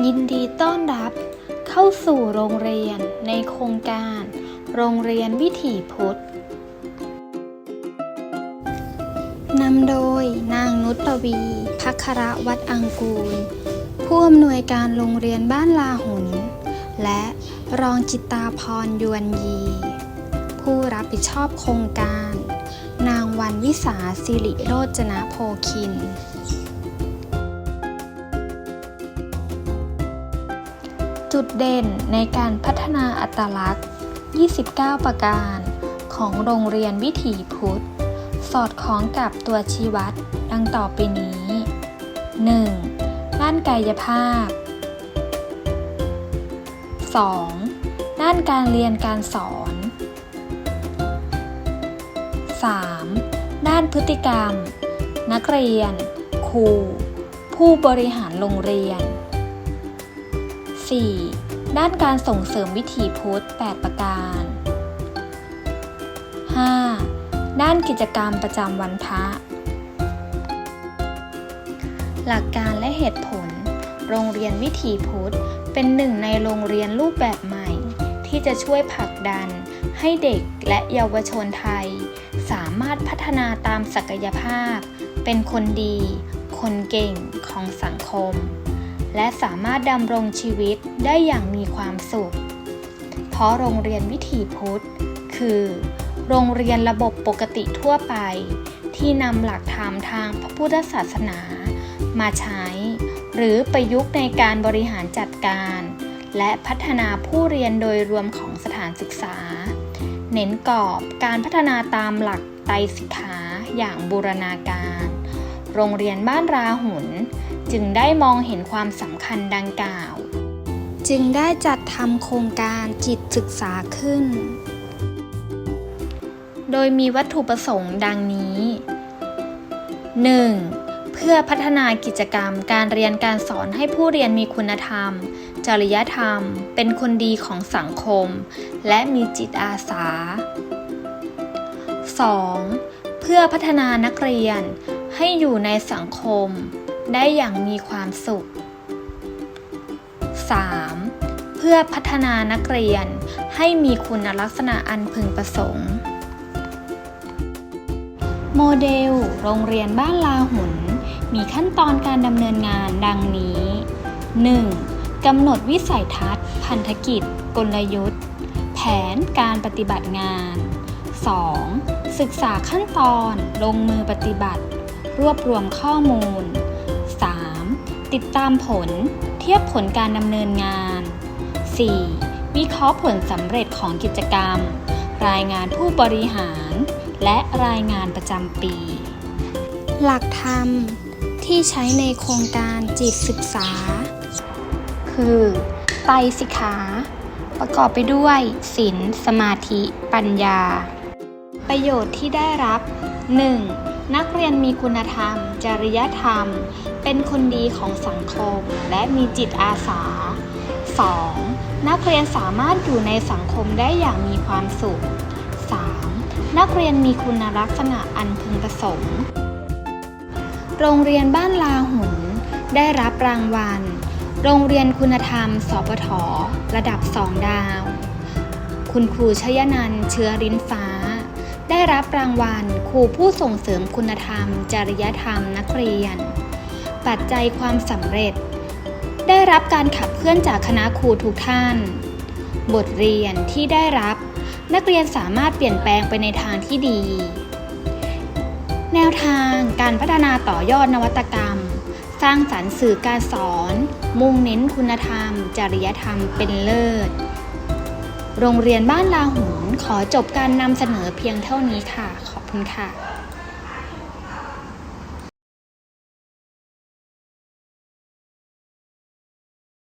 ยินดีต้อนรับเข้าสู่โรงเรียนในโครงการ โรงเรียนวิถีพุทธนำโดยนางนุตวีพัคระวัดอังกูล ผู้อำนวยการโรงเรียนบ้านลาหุน และรองจิตตาพรยวนยี ผู้รับผิดชอบโครงการ นางวันวิสาสิริโรจนะโพคิน จุดเด่นในการพัฒนาอัตลักษณ์ 29 ประการ ของโรงเรียนวิถีพุทธ สอดคล้องกับตัวชี้วัดดังต่อไปนี้ 1. ด้านกายภาพ 2. ด้านการเรียนการสอน 3. ด้านพฤติกรรม นักเรียน ครู ผู้บริหารโรงเรียน 4. ด้านการส่งเสริมวิถีพุทธ 8 ประการ 5. ด้านกิจกรรมประจำวันพระ หลักการและเหตุผล โรงเรียนวิถีพุทธ เป็นหนึ่งในโรงเรียนรูปแบบใหม่ ที่จะช่วยผลักดัน ให้เด็กและเยาวชนไทย สามารถพัฒนาตามศักยภาพ เป็นคนดี คนเก่งของสังคม และสามารถดำรงชีวิตได้อย่างมีความสุข เพราะโรงเรียนวิถีพุทธ คือ โรงเรียนระบบปกติทั่วไป ที่นำหลักธรรมทางพระพุทธศาสนา มาใช้ หรือประยุกต์ในการบริหารจัดการ และพัฒนาผู้เรียนโดยรวมของสถานศึกษา เน้นกรอบการพัฒนาตามหลักไตรสิกขาอย่างบูรณาการ โรงเรียนบ้านราหุน จึงได้มองเห็นความสำคัญดังกล่าว จึงได้จัดทำโครงการจิตศึกษาขึ้น โดยมีวัตถุประสงค์ดังนี้ 1. เพื่อพัฒนากิจกรรมการเรียนการสอนให้ผู้เรียนมีคุณธรรม จริยธรรม เป็นคนดีของสังคม และมีจิตอาสา 2. เพื่อพัฒนานักเรียน ให้อยู่ในสังคมได้อย่างมีความสุข 3. เพื่อพัฒนานักเรียนให้มีคุณลักษณะอันพึงประสงค์ โมเดล โรงเรียนบ้านลาหุน มีขั้นตอนการดำเนินงานดังนี้ 1. กำหนดวิสัยทัศน์ พันธกิจ กลยุทธ์ แผนการปฏิบัติงาน 2. ศึกษาขั้นตอนลงมือปฏิบัติ รวบรวมข้อมูล 3. ติดตามผล เทียบผลการดำเนินงาน 4. วิเคราะห์ผลสำเร็จของกิจกรรม รายงานผู้บริหาร และรายงานประจำปี หลักธรรมที่ใช้ในโครงการจิตศึกษา คือไตรสิกขา ประกอบไปด้วยศีลสมาธิ ปัญญา ประโยชน์ที่ได้รับ 1. นักเรียนมีคุณธรรม จริยธรรม เป็นคนดีของสังคม และมีจิตอาสา 2. นักเรียนสามารถอยู่ในสังคมได้อย่างมีความสุข 3. นักเรียนมีคุณลักษณะอันพึงประสงค์ โรงเรียนบ้านลาหุน ได้รับรางวัล โรงเรียนคุณธรรม สปท ระดับสองดาว คุณครูชยนันเชื้อรินฟ้า ได้รับรางวัลครูผู้ส่งเสริมคุณธรรม จริยธรรมนักเรียน ปัจจัยความสำเร็จ ได้รับการขับเคลื่อนจากคณะครูทุกท่าน บทเรียนที่ได้รับ นักเรียนสามารถเปลี่ยนแปลงไปในทางที่ดี แนวทางการพัฒนาต่อยอดนวัตกรรม สร้างสรรค์สื่อการสอน มุ่งเน้นคุณธรรม จริยธรรมเป็นเลิศ โรงเรียนบ้านลาหุนขอจบการนำเสนอเพียงเท่านี้ค่ะ ขอบคุณค่ะ